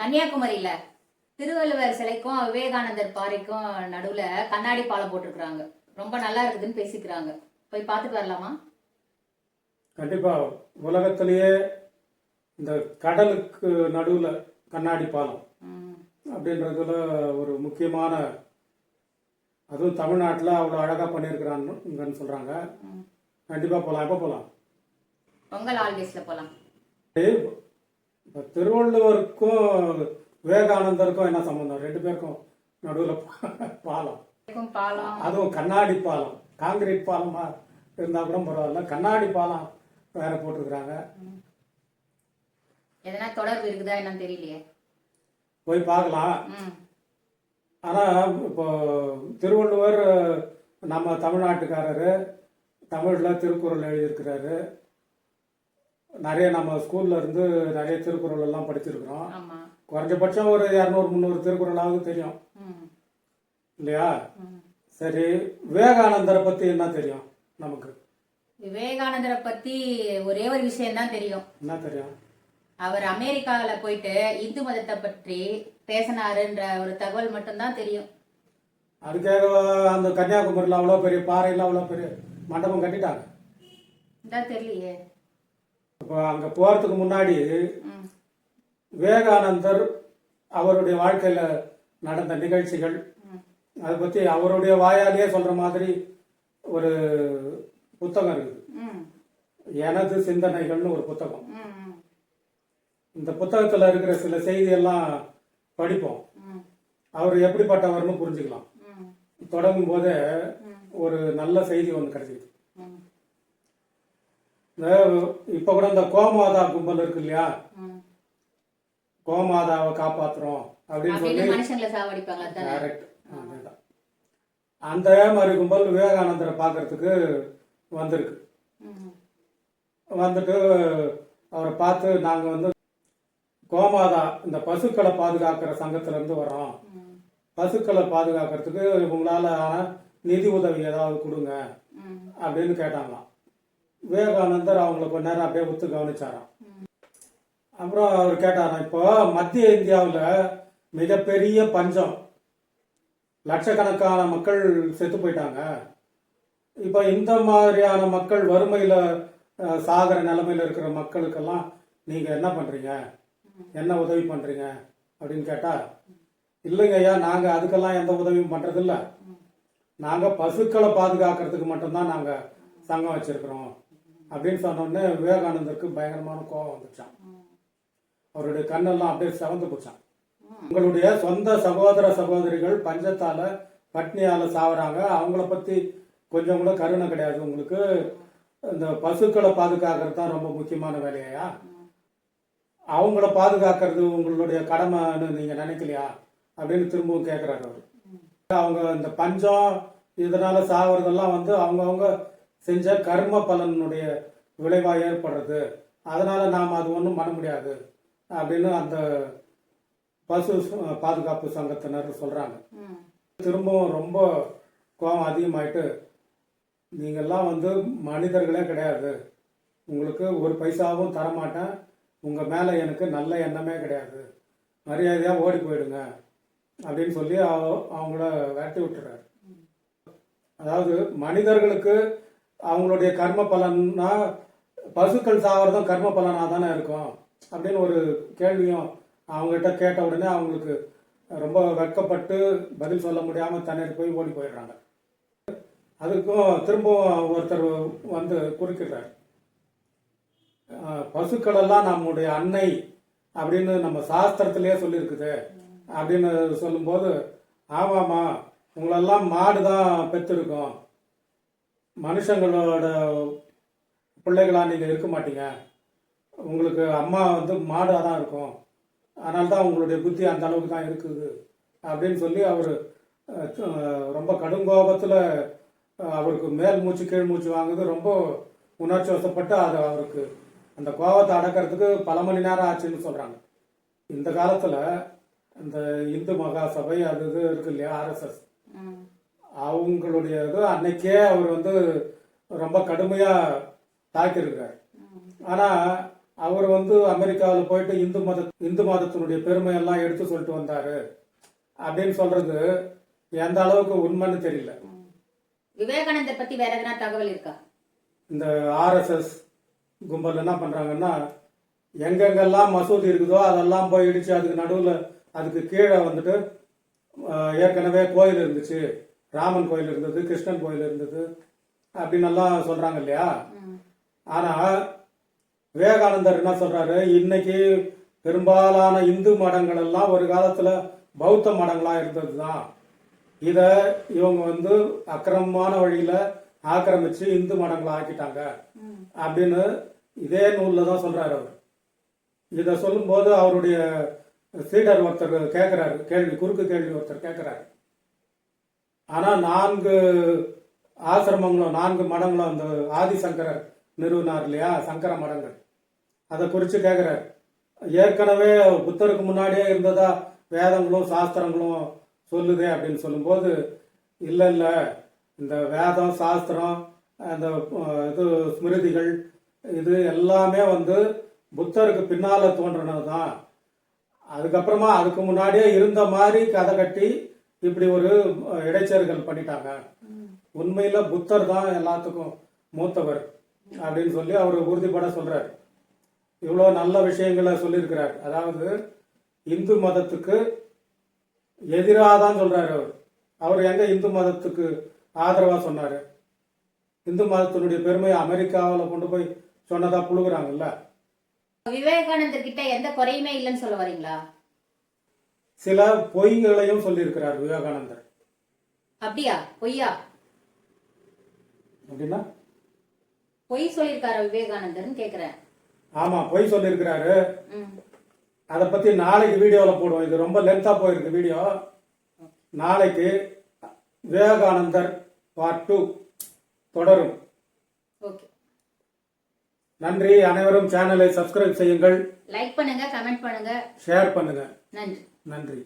கன்னியாகுமரியில திருவள்ளுவர் சிலைக்கும் விவேகானந்தர் பாறைக்கும் நடுவுல கண்ணாடி பாலம் போட்டிருக்கிறாங்க. ரொம்ப நல்லா இருக்குதுன்னு பேசிக்கிறாங்க. போய் பார்த்துட்டு வரலாமா? கண்டிப்பா உலகத்திலேயே இந்த கடலுக்கு நடுவுல கண்ணாடி பாலம். அப்படின்றதுல ஒரு முக்கியமான அதுவும் தமிழ்நாட்டில் அவ்வளோ அழகாக பண்ணியிருக்கிறாங்கன்னு சொல்கிறாங்க. கண்டிப்பாக போகலாம் எப்போ போகலாம் பொங்கல் ஹாலிடேஸ்ல போலாம். இப்போ திருவள்ளுவருக்கும் விவேகானந்தருக்கும் என்ன சம்மந்தம் ரெண்டு பேருக்கும் நடுவில் பாலம். அதுவும் கண்ணாடி பாலம். காங்கிரீட் பாலமா இருந்தால் கூட பரவாயில்ல. கண்ணாடி பாலம் வேற போட்டிருக்கிறாங்க. எதனா தொடர்பு இருக்குதா என்னன்னு தெரியலையே. போய் பார்க்கலாம். ஆனால் இப்போ திருவள்ளுவர் நம்ம தமிழ்நாட்டுக்காரரு தமிழில் திருக்குறள் எழுதியிருக்கிறாரு. நிறைய நம்ம ஸ்கூல்ல இருந்து நிறைய திருக்குறள் எல்லாம் படிச்சிருக்கிறோம். குறைஞ்சபட்சம் ஒரு இரநூறு முந்நூறு திருக்குறளாவது தெரியும். இல்லையா. சரி விவேகானந்தரை பற்றி என்ன தெரியும் நமக்கு? விவேகானந்தரை பத்தி ஒரே ஒரு விஷயம் தான் தெரியும். என்ன தெரியும்? அவர் அமெரிக்கால போயிட்டு இந்து மதத்தை பற்றி பேசினாருன்ற ஒரு தகவல் மட்டும்தான் தெரியும். அதுக்காக அந்த கன்னியாகுமரியில் அவ்வளோ பெரிய பாறையில் அவ்வளோ பெரிய மண்டபம் கட்டிட்டாங்க. தெரியலையே. இப்போ அங்கே போகிறதுக்கு முன்னாடி விவேகானந்தர் அவருடைய வாழ்க்கையில் நடந்த நிகழ்ச்சிகள். அதை பற்றி அவருடைய வாயாலேயே சொல்கிற மாதிரி ஒரு புத்தகம் இருக்குது. எனது சிந்தனைகள்னு ஒரு புத்தகம். இந்த புத்தகத்தில் இருக்கிற சில செய்தியெல்லாம் படிப்போம். அவர் எப்படிப்பட்டவர்னு புரிஞ்சுக்கலாம். தொடங்கும் போதே. ஒரு நல்ல செய்தி ஒன்று கிடைச்சிது இப்போ கூட இந்த கோமாதா கும்பல் இருக்கு இல்லையா. கோமாதாவை காப்பாத்துறோம் அப்படின்னு சொல்லி கரெக்ட் அந்த மாதிரி கும்பல் விவேகானந்தரை பார்க்கறதுக்கு வந்திருக்கு. வந்துட்டு அவரை பார்த்து நாங்கள் வந்து கோமாதா இந்த பசுக்களை பாதுகாக்கிற சங்கத்துல இருந்து வர்றோம். ம். பசுக்களை பாதுகாக்கிறதுக்கு உங்களால் நிதி உதவி ஏதாவது கொடுங்க அப்படின்னு கேட்டாங்களாம். விவேகானந்தர் அவங்கள கொஞ்ச நேரம் அப்படியே ஒத்து கவனிச்சாராம். அப்புறம் அவர் கேட்டாராம் இப்போ மத்திய இந்தியாவில் மிகப்பெரிய பஞ்சம். லட்சக்கணக்கான மக்கள் செத்து போயிட்டாங்க. இப்போ இந்த மாதிரியான மக்கள் வறுமையில் சாகிற நிலமையில் இருக்கிற மக்களுக்கெல்லாம் நீங்கள் என்ன பண்ணுறீங்க என்ன உதவி பண்ணுறீங்க அப்படின்னு கேட்டால் இல்லைங்க ஐயா நாங்கள் அதுக்கெல்லாம் எந்த உதவியும் பண்ணுறதில்ல நாங்கள் பசுக்களை பாதுகாக்கிறதுக்கு மட்டும்தான் நாங்கள் சங்கம் வச்சுருக்குறோம். அப்படின்னு சொன்னோடனே விவேகானந்தருக்கு பயங்கரமான கோபம் வந்துச்சான் அவருடைய கண்ணெல்லாம் அப்படியே சிவந்து போச்சான் உங்களுடைய சொந்த சகோதர சகோதரிகள் பஞ்சத்தால பட்னியால சாவறாங்க. அவங்கள பத்தி கொஞ்சம் கூட கருணை கிடையாது உங்களுக்கு. இந்த பசுக்களை பாதுகாக்கிறது தான் ரொம்ப முக்கியமான வேலையா அவங்கள பாதுகாக்கிறது உங்களுடைய கடமைன்னு நீங்க நினைக்கலையா? அப்படின்னு திரும்பவும் கேட்கிறாரு அவர். அவங்க இந்த பஞ்சம் இதனால சாவறதெல்லாம் வந்து அவங்கவுங்க செஞ்ச கர்ம பலனுடைய விளைவா ஏற்படுறது. அதனால நாம் அது ஒன்றும் பண்ண முடியாது அப்படின்னு அந்த பசு பாதுகாப்பு சங்கத்தினர் சொல்றாங்க. ம். திரும்பவும் ரொம்ப கோபம் அதிகமாயிட்டு நீங்கெல்லாம் வந்து மனிதர்களே கிடையாது. உங்களுக்கு ஒரு பைசாவும் தரமாட்டேன். உங்க மேல எனக்கு நல்ல எண்ணமே கிடையாது. மரியாதையா ஓடி போயிடுங்க அப்படின்னு சொல்லி அவ- அவங்கள விரட்டி விட்டுறாரு. அதாவது மனிதர்களுக்கு அவங்களுடைய கர்ம பலன்னா பசுக்கள் சாவறதும் கர்ம பலனாக தானே இருக்கும். அப்படின்னு ஒரு கேள்வியும் அவங்ககிட்ட கேட்ட உடனே அவங்களுக்கு ரொம்ப வெட்கப்பட்டு பதில் சொல்ல முடியாமல் தண்ணீர் போய் ஓடி போயிடுறாங்க. அதுக்கும் திரும்பவும் ஒருத்தர் வந்து குறுக்கிடுறார். பசுக்களெல்லாம் நம்முடைய அன்னை அப்படின்னு நம்ம சாஸ்திரத்திலேயே சொல்லியிருக்குது அப்படின்னு சொல்லும்போது ஆமாம்மா உங்களெல்லாம் மாடு தான் பெற்றிருக்கோம். மனுஷங்களோட பிள்ளைகளாக நீங்கள் இருக்க மாட்டீங்க. உங்களுக்கு அம்மா வந்து மாடாக தான் இருக்கும். அதனால தான் உங்களுடைய புத்தி அந்த அளவுக்கு தான் இருக்குது அப்படின்னு சொல்லி அவர் ரொம்ப கடும் கோபத்தில் அவருக்கு மேல் மூச்சு கீழ் மூச்சு வாங்குது ரொம்ப உணர்ச்சி வசப்பட்டு அது அவருக்கு அந்த கோபத்தை அடக்கிறதுக்கு பல மணி நேரம் ஆச்சுன்னு சொல்கிறாங்க இந்த காலத்தில் இந்த இந்து மகாசபை அது இது இருக்கு இல்லையா ஆர்எஸ்எஸ் அவங்களுடைய இது அன்னைக்கே அவர் வந்து ரொம்ப கடுமையாக தாக்கியிருக்கார் ஆனால் அவர் வந்து அமெரிக்காவில் போயிட்டு இந்து மத இந்து மதத்தினுடைய பெருமையெல்லாம் எடுத்து சொல்லிட்டு வந்தாரு. அப்படின்னு சொல்றது எந்த அளவுக்கு உண்மைன்னு தெரியல. விவேகானந்தர் பத்தி வேற எதனா தகவல் இருக்கா? இந்த ஆர்எஸ்எஸ் கும்பல் என்ன பண்றாங்கன்னா எங்கெங்கெல்லாம் மசூதி இருக்குதோ அதெல்லாம் போய் இடிச்சு அதுக்கு நடுவில் அதுக்கு கீழே வந்துட்டு ஏற்கனவே கோயில் இருந்துச்சு. ராமன் கோயில் இருந்தது கிருஷ்ணன் கோயில் இருந்தது அப்படின்னு எல்லாம் சொல்றாங்க இல்லையா? ஆனா விவேகானந்தர் என்ன சொல்றாரு? இன்னைக்கு பெரும்பாலான இந்து மடங்கள் எல்லாம் ஒரு காலத்துல பௌத்த மடங்களா இருந்ததுதான். இத இவங்க வந்து அக்கிரமமான வழியில ஆக்கிரமிச்சு இந்து மடங்களை ஆக்கிட்டாங்க. அப்படின்னு இதே நூலில் தான் சொல்றாரு அவர். இத சொல்லும்போது அவருடைய சீடர் ஒருத்தர் கேட்கிறாரு கேள்வி குறுக்கு கேள்வி ஒருத்தர் கேட்கிறாரு ஆனால் நான்கு ஆசிரமங்களும் நான்கு மடங்களும் அந்த ஆதிசங்கரர் நிறுவனார் இல்லையா? சங்கர மடங்கள். அதை குறித்து கேட்குறார் ஏற்கனவே புத்தருக்கு முன்னாடியே இருந்ததா வேதங்களும் சாஸ்திரங்களும் சொல்லுதே அப்படின்னு சொல்லும்போது இல்லை இல்லை. இந்த வேதம் சாஸ்திரம் அந்த இது ஸ்மிருதிகள் இது எல்லாமே வந்து புத்தருக்கு பின்னால் தோன்றினது தான் அதுக்கப்புறமா அதுக்கு முன்னாடியே இருந்த மாதிரி கதை கட்டி இப்படி ஒரு அஹ், இடைச்செருகல் பண்ணிட்டாங்க. உண்மையில புத்தர் தான் எல்லாத்துக்கும் மூத்தவர் அப்படின்னு சொல்லி அவர் உறுதிப்பட சொல்றாரு. இவ்வளோ நல்ல விஷயங்களை சொல்லியிருக்கிறார். அதாவது இந்து மதத்துக்கு எதிராக தான் சொல்றாரு அவர். அவர் எங்க இந்து மதத்துக்கு ஆதரவா சொன்னாரு? இந்து மதத்தினுடைய பெருமையை அமெரிக்காவில் கொண்டு போய் சொன்னதா புழுகுறாங்கல்ல? விவேகானந்தர் கிட்ட எந்த குறையுமே இல்லைன்னு சொல்ல வரீங்களா? சில பொய்களையும் சொல்லியிருக்கிறார் விவேகானந்தர். அப்படியா? பொய்யா? அப்படின்னா? பொய் சொல்லியிருக்காரா விவேகானந்தர்னு கேக்குறேன். ஆமா பொய் சொல்லியிருக்கிறாரு. அதை பத்தி நாளைக்கு வீடியோவில் போடுவோம். இது ரொம்ப லென்த்தா போயிருக்கு வீடியோ. நாளைக்கு விவேகானந்தர் பார்ட் டூ தொடரும். ஓகே. நன்றி. அனைவரும் சேனலை சப்ஸ்கிரைப் செய்யுங்கள். லைக் பண்ணுங்க கமெண்ட் பண்ணுங்க. ஷேர் பண்ணுங்க. நன்றி. நன்றி.